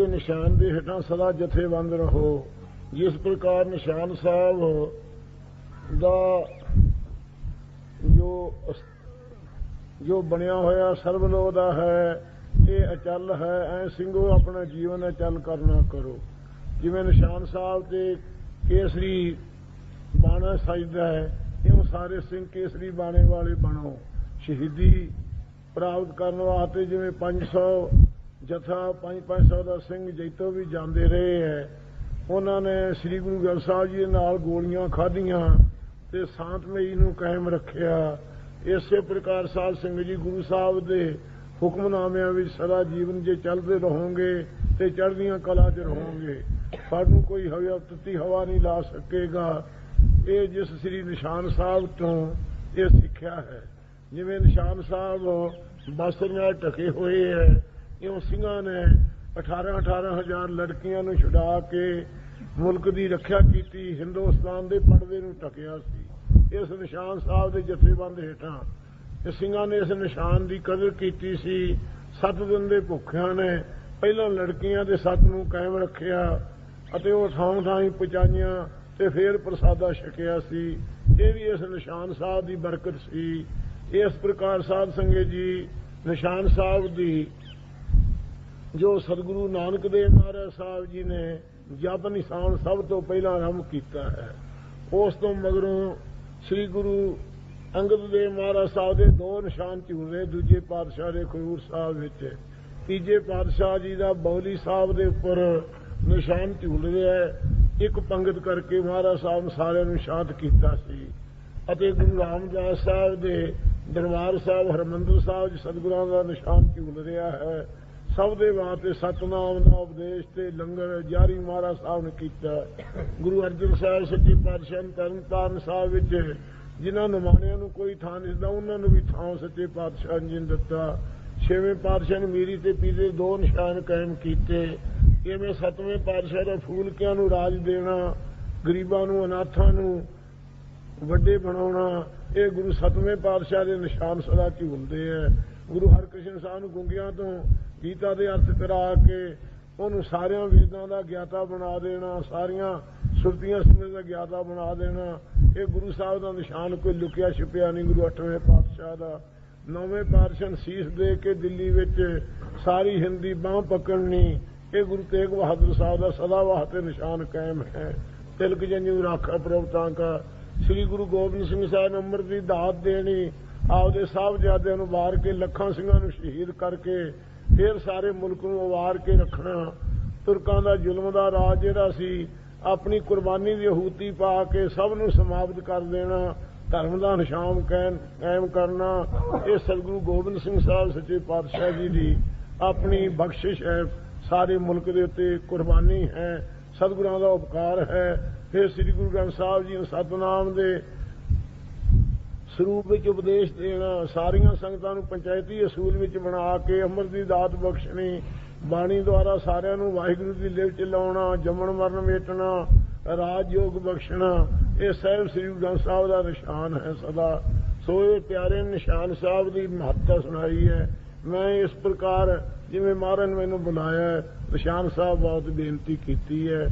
ਕੇ ਨਿਸ਼ਾਨ ਦੇ ਹੇਠਾਂ ਸਦਾ ਜਥੇਬੰਦ ਰਹੋ। ਜਿਸ ਪ੍ਰਕਾਰ ਨਿਸ਼ਾਨ ਸਾਹਿਬ ਦਾ ਜੋ ਜੋ ਬਣਿਆ ਹੋਇਆ ਸਰਬਲੋਹ ਦਾ ਹੈ, ਇਹ ਅਚਲ ਹੈ, ਐ ਸਿੰਘੋ ਆਪਣਾ ਜੀਵਨ ਅਚਲ ਕਰਨਾ ਕਰੋ। ਜਿਵੇਂ ਨਿਸ਼ਾਨ ਸਾਹਿਬ ਤੇ ਕੇਸਰੀ ਬਾਣਾ ਸਜਦਾ ਹੈ, ਇਉਂ ਸਾਰੇ ਸਿੰਘ ਕੇਸਰੀ ਬਾਣੇ ਵਾਲੇ ਬਣੋ। ਸ਼ਹੀਦੀ ਪ੍ਰਾਪਤ ਕਰਨ ਵਾਸਤੇ ਜਿਵੇਂ 500 ਜਥਾ 5-500 ਦਾ ਸਿੰਘ ਜੈਤੋ ਵੀ ਜਾਂਦੇ ਰਹੇ ਹੈ। ਉਹਨਾਂ ਨੇ ਸ੍ਰੀ ਗੁਰੂ ਗ੍ਰੰਥ ਸਾਹਿਬ ਜੀ ਦੇ ਨਾਲ ਗੋਲੀਆਂ ਖਾਧੀਆਂ ਤੇ ਸ਼ਾਂਤਮਈ ਨੂੰ ਕਾਇਮ ਰੱਖਿਆ। ਇਸੇ ਪ੍ਰਕਾਰ ਸਾਧ ਸਿੰਘ ਜੀ ਗੁਰੂ ਸਾਹਿਬ ਦੇ ਹੁਕਮਨਾਮਿਆਂ ਵਿੱਚ ਸਦਾ ਜੀਵਨ ਜੇ ਚੱਲਦੇ ਰਹੋਗੇ ਤੇ ਚੜ੍ਹਦੀਆਂ ਕਲਾ 'ਚ ਰਹੋਗੇ। ਸਾਨੂੰ ਕੋਈ ਹਵਾ ਤੱਤੀ ਹਵਾ ਨਹੀਂ ਲਾ ਸਕੇਗਾ। ਇਹ ਜਿਸ ਸ੍ਰੀ ਨਿਸ਼ਾਨ ਸਾਹਿਬ ਤੋਂ ਇਹ ਸਿੱਖਿਆ ਹੈ। ਜਿਵੇਂ ਨਿਸ਼ਾਨ ਸਾਹਿਬ ਬਾਸਰੀਆਂ ਢਕੇ ਹੋਏ ਹੈ ਇਉਂ ਸਿੰਘਾਂ ਨੇ 18 18 ਹਜ਼ਾਰ ਲੜਕੀਆਂ ਨੂੰ ਛੁਡਾ ਕੇ ਮੁਲਕ ਦੀ ਰੱਖਿਆ ਕੀਤੀ, ਹਿੰਦੁਸਤਾਨ ਦੇ ਪਰਦੇ ਨੂੰ ਢਕਿਆ ਸੀ। ਇਸ ਨਿਸ਼ਾਨ ਸਾਹਿਬ ਦੇ ਜਥੇਬੰਦ ਹੇਠਾਂ ਤੇ ਸਿੰਘਾਂ ਨੇ ਇਸ ਨਿਸ਼ਾਨ ਦੀ ਕਦਰ ਕੀਤੀ ਸੀ। ਸੱਤ ਦਿਨ ਦੇ ਭੁੱਖਿਆਂ ਨੇ ਪਹਿਲਾਂ ਲੜਕੀਆਂ ਦੇ ਸੱਤ ਨੂੰ ਕਾਇਮ ਰੱਖਿਆ ਅਤੇ ਉਹ ਥਾਂ ਥਾਂ ਹੀ ਪਹੁੰਚਾਈਆਂ ਤੇ ਫੇਰ ਪ੍ਰਸਾਦਾ ਛਕਿਆ ਸੀ। ਇਹ ਵੀ ਇਸ ਨਿਸ਼ਾਨ ਸਾਹਿਬ ਦੀ ਬਰਕਤ ਸੀ। ਇਸ ਪ੍ਰਕਾਰ ਸਾਧ ਸੰਗਤ ਜੀ, ਨਿਸ਼ਾਨ ਸਾਹਿਬ ਦੀ ਜੋ ਸਤਿਗੁਰੂ ਨਾਨਕ ਦੇਵ ਮਹਾਰਾਜ ਸਾਹਿਬ ਜੀ ਨੇ ਜਪ ਨਿਸ਼ਾਨ ਸਭ ਤੋਂ ਪਹਿਲਾਂ ਆਰੰਭ ਕੀਤਾ ਹੈ, ਉਸ ਤੋਂ ਮਗਰੋਂ ਸ੍ਰੀ ਗੁਰੂ ਅੰਗਦ ਦੇਵ ਮਹਾਰਾਜ ਸਾਹਿਬ ਦੇ ਦੋ ਨਿਸ਼ਾਨ ਝੂਲੇ, ਦੂਜੇ ਪਾਤਸ਼ਾਹ ਦੇ ਖਜੂਰ ਸਾਹਿਬ ਵਿੱਚ, ਤੀਜੇ ਪਾਤਸ਼ਾਹ ਜੀ ਦਾ ਬੌਲੀ ਸਾਹਿਬ ਦੇ ਉੱਪਰ ਨਿਸ਼ਾਨ ਝੂਲ ਰਿਹਾ ਹੈ, ਇੱਕ ਪੰਗਤ ਕਰਕੇ ਮਹਾਰਾਜ ਸਾਹਿਬ ਨੇ ਸਾਰਿਆਂ ਨੂੰ ਸ਼ਾਂਤ ਕੀਤਾ ਸੀ ਅਤੇ ਗੁਰੂ ਰਾਮਦਾਸ ਸਾਹਿਬ ਦੇ ਦਰਬਾਰ ਸਾਹਿਬ, ਹਰਮੰਦਰ ਸਾਹਿਬ ਜੀ ਸਤਿਗੁਰਾਂ ਦਾ ਨਿਸ਼ਾਨ ਝੂਲ ਰਿਹਾ ਹੈ। ਸਭ ਦੇ ਵਾਸਤੇ ਸਤਨਾਮ ਦਾ ਉਪਦੇਸ਼ ਤੇ ਲੰਗਰ ਜਾਰੀ ਮਹਾਰਾਜ ਸਾਹਿਬ ਨੇ ਕੀਤਾ। ਗੁਰੂ ਅਰਜਨ ਸਾਹਿਬ ਸੱਚੇ ਪਾਤਸ਼ਾਹ ਤਰਨਤਾਰਨ ਸਾਹਿਬ ਵਿੱਚ ਜਿਨ੍ਹਾਂ ਨਮਾਣਿਆਂ ਨੂੰ ਕੋਈ ਥਾਂ ਨਹੀਂ ਦਿੱਤਾ ਉਹਨਾਂ ਨੂੰ ਵੀ ਥਾਂ ਸੱਚੇ ਪਾਤਸ਼ਾਹ ਜੀ ਨੇ ਦਿੱਤਾ। ਛੇਵੇਂ ਪਾਤਸ਼ਾਹ ਨੇ ਮੀਰੀ ਤੇ ਪੀਰੇ ਦੋ ਨਿਸ਼ਾਨ ਕਾਇਮ ਕੀਤੇ। ਇਵੇਂ ਸੱਤਵੇਂ ਪਾਤਸ਼ਾਹ ਦਾ ਫੂਲਕਿਆਂ ਨੂੰ ਰਾਜ ਦੇਣਾ, ਗਰੀਬਾਂ ਨੂੰ, ਅਨਾਥਾਂ ਨੂੰ ਵੱਡੇ ਬਣਾਉਣਾ, ਇਹ ਗੁਰੂ ਸਤਵੇਂ ਪਾਤਸ਼ਾਹ ਦੇ ਨਿਸ਼ਾਨ ਸਦਾ ਝੂਲਦੇ ਆ। ਗੁਰੂ ਹਰਕ੍ਰਿਸ਼ਨ ਸਾਹਿਬ ਨੂੰ ਗੁੰਗਿਆਂ ਤੋਂ ਗੀਤਾ ਦੇ ਅਰਥ ਕਰਾ ਕੇ ਉਹਨੂੰ ਸਾਰਿਆਂ ਵੇਦਾਂ ਦਾ ਗਿਆਤਾ ਬਣਾ ਦੇਣਾ, ਸਾਰੀਆਂ ਸੁਰਤੀਆਂ ਸਮੇਂ ਦਾ ਗਿਆਤਾ ਬਣਾ ਦੇਣਾ। ਇਹ ਗੁਰੂ ਸਾਹਿਬ ਦਾ ਨਿਸ਼ਾਨ ਕੋਈ ਲੁਕਿਆ ਛਿਪਿਆ ਨਹੀਂ, ਗੁਰੂ ਅੱਠਵੇਂ ਪਾਤਸ਼ਾਹ ਦਾ। ਨੌਵੇਂ ਪਾਤਸ਼ਾਹ ਸੀਸ ਦੇ ਕੇ ਦਿੱਲੀ ਵਿੱਚ ਸਾਰੀ ਹਿੰਦੀ ਬਾਹ ਪਕੜਨੀ, ਇਹ ਗੁਰੂ ਤੇਗ ਬਹਾਦਰ ਸਾਹਿਬ ਦਾ ਸਦਾ ਵਾਸਤੇ ਨਿਸ਼ਾਨ ਕਾਇਮ ਹੈ। ਤਿਲਕ ਜੰਜੂ ਰਾਖਾ ਪ੍ਰਭਤਾਂ ਕਾ। ਸ੍ਰੀ ਗੁਰੂ ਗੋਬਿੰਦ ਸਿੰਘ ਸਾਹਿਬ ਨੇ ਅੰਮ੍ਰਿਤ ਦੀ ਦਾਤ ਦੇਣੀ, ਆਪਦੇ ਸਾਹਿਬਜ਼ਾਦਿਆਂ ਨੂੰ ਵਾਰ ਕੇ, ਲੱਖਾਂ ਸਿੰਘਾਂ ਨੂੰ ਸ਼ਹੀਦ ਕਰਕੇ ਫਿਰ ਸਾਰੇ ਮੁਲਕ ਨੂੰ ਵਾਰ ਕੇ ਰੱਖਣਾ। ਤੁਰਕਾਂ ਦਾ ਜ਼ੁਲਮ ਦਾ ਰਾਜ ਜਿਹੜਾ ਸੀ, ਆਪਣੀ ਕੁਰਬਾਨੀ ਦੀ ਅਹੂਤੀ ਪਾ ਕੇ ਸਭ ਨੂੰ ਸਮਾਪਤ ਕਰ ਦੇਣਾ, ਧਰਮ ਦਾ ਨਿਸ਼ਾਨ ਕਾਇਮ ਕਾਇਮ ਕਰਨਾ। ਇਹ ਸਤਿਗੁਰੂ ਗੋਬਿੰਦ ਸਿੰਘ ਸਾਹਿਬ, ਸੱਚੇ ਪਾਤਸ਼ਾਹ ਜੀ ਦੀ ਆਪਣੀ ਬਖਸ਼ਿਸ਼ ਹੈ। ਸਾਰੇ ਮੁਲਕ ਦੇ ਉੱਤੇ ਕੁਰਬਾਨੀ ਹੈ, ਸਤਿਗੁਰਾਂ ਦਾ ਉਪਕਾਰ ਹੈ। ਫਿਰ ਸ੍ਰੀ ਗੁਰੂ ਗ੍ਰੰਥ ਸਾਹਿਬ ਜੀ ਨੂੰ ਸਤਨਾਮ ਦੇ ਸਰੂਪ ਵਿੱਚ ਉਪਦੇਸ਼ ਦੇਣਾ, ਸਾਰੀਆਂ ਸੰਗਤਾਂ ਨੂੰ ਪੰਚਾਇਤੀ ਅਸੂਲ ਵਿੱਚ ਬਣਾ ਕੇ ਅੰਮ੍ਰਿਤ ਦੀ ਦਾਤ ਬਖਸ਼ਣੀ, ਬਾਣੀ ਦੁਆਰਾ ਸਾਰਿਆਂ ਨੂੰ ਵਾਹਿਗੁਰੂ ਦੀ ਲਿਵ ਚ ਲਾਉਣਾ, ਜੰਮਣ ਮਰਨ ਵੇਟਣਾ, ਰਾਜਯੋਗ ਬਖਸ਼ਣਾ, ਇਹ ਸਹਿਬ ਸ੍ਰੀ ਗੁਰੂ ਗ੍ਰੰਥ ਸਾਹਿਬ ਦਾ ਨਿਸ਼ਾਨ ਹੈ ਸਦਾ। ਸੋ ਇਹ ਪਿਆਰੇ ਨਿਸ਼ਾਨ ਸਾਹਿਬ ਦੀ ਮਹੱਤਤਾ ਸੁਣਾਈ ਹੈ। ਮੈਂ ਇਸ ਪ੍ਰਕਾਰ ਜਿਵੇਂ ਮਹਾਰਾਜ ਮੈਨੂੰ ਬੁਲਾਇਆ ਨਿਸ਼ਾਨ ਸਾਹਿਬ ਬਹੁਤ ਬੇਨਤੀ ਕੀਤੀ ਹੈ।